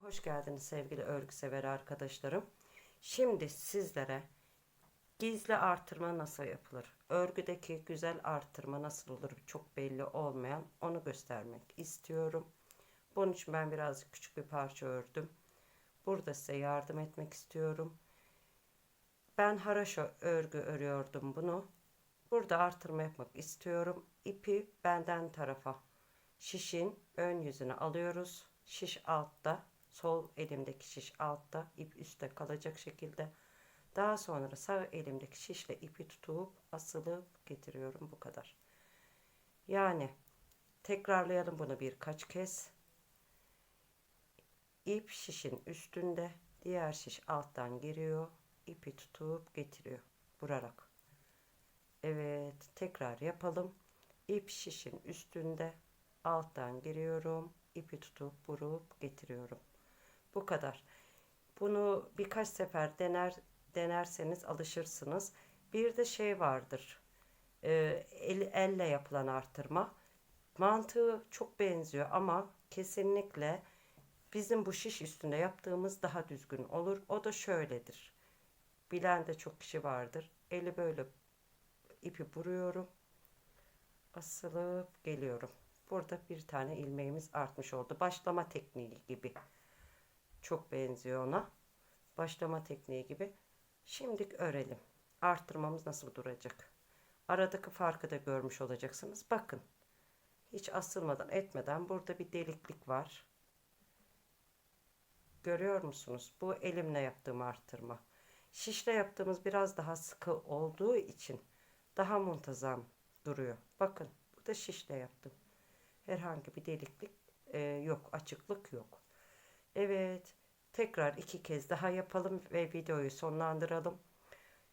Hoş geldiniz sevgili örgü sever arkadaşlarım. Şimdi sizlere gizli artırma nasıl yapılır? Örgüdeki güzel artırma nasıl olur? Çok belli olmayan onu göstermek istiyorum. Bunun için ben birazcık küçük bir parça ördüm. Burada size yardım etmek istiyorum. Ben haraşo örgü örüyordum bunu. Burada artırma yapmak istiyorum. İpi benden tarafa şişin ön yüzünü alıyoruz. Şiş altta, sol elimdeki şiş altta, ip üstte kalacak şekilde. Daha sonra sağ elimdeki şişle ipi tutup asılıp getiriyorum bu kadar. Yani tekrarlayalım bunu birkaç kez. İp şişin üstünde, diğer şiş alttan giriyor, ipi tutup getiriyor vurarak. Evet, tekrar yapalım. İp şişin üstünde, alttan giriyorum, ipi tutup vurup getiriyorum. Bu kadar. Bunu birkaç sefer dener denerseniz alışırsınız. Bir de şey vardır. e, el, elle yapılan artırma. Mantığı çok benziyor ama kesinlikle bizim bu şiş üstünde yaptığımız daha düzgün olur. O da şöyledir. Bilen de çok kişi vardır. Eli böyle ipi vuruyorum. Asılıp geliyorum. Burada bir tane ilmeğimiz artmış oldu. Başlama tekniği gibi. Çok benziyor ona. Başlama tekniği gibi. Şimdi örelim. Arttırmamız nasıl duracak? Aradaki farkı da görmüş olacaksınız. Bakın. Hiç asılmadan etmeden burada bir deliklik var. Görüyor musunuz? Bu elimle yaptığım arttırma. Şişle yaptığımız biraz daha sıkı olduğu için daha muntazam duruyor. Bakın bu da şişle yaptım. Herhangi bir deliklik e, yok, açıklık yok. Evet, tekrar iki kez daha yapalım ve videoyu sonlandıralım.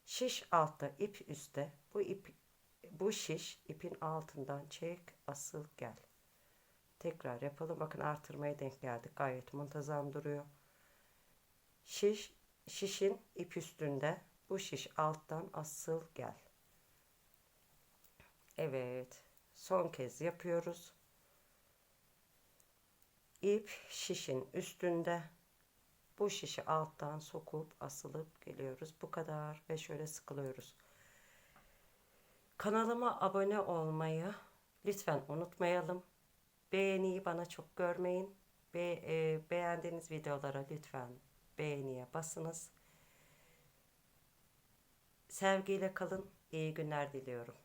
Şiş altta, ip üstte. Bu ip, bu şiş ipin altından çek, asıl gel. Tekrar yapalım. Bakın artırmaya denk geldik. Gayet muntazam duruyor. Şiş, şişin ip üstünde. Bu şiş alttan asıl gel. Evet. Son kez yapıyoruz. İp şişin üstünde. Bu şişi alttan sokup asılıp geliyoruz. Bu kadar ve şöyle sıkılıyoruz. Kanalıma abone olmayı lütfen unutmayalım. Beğeniyi bana çok görmeyin. Be e, beğendiğiniz videolara lütfen beğeniye basınız. Sevgiyle kalın. İyi günler diliyorum.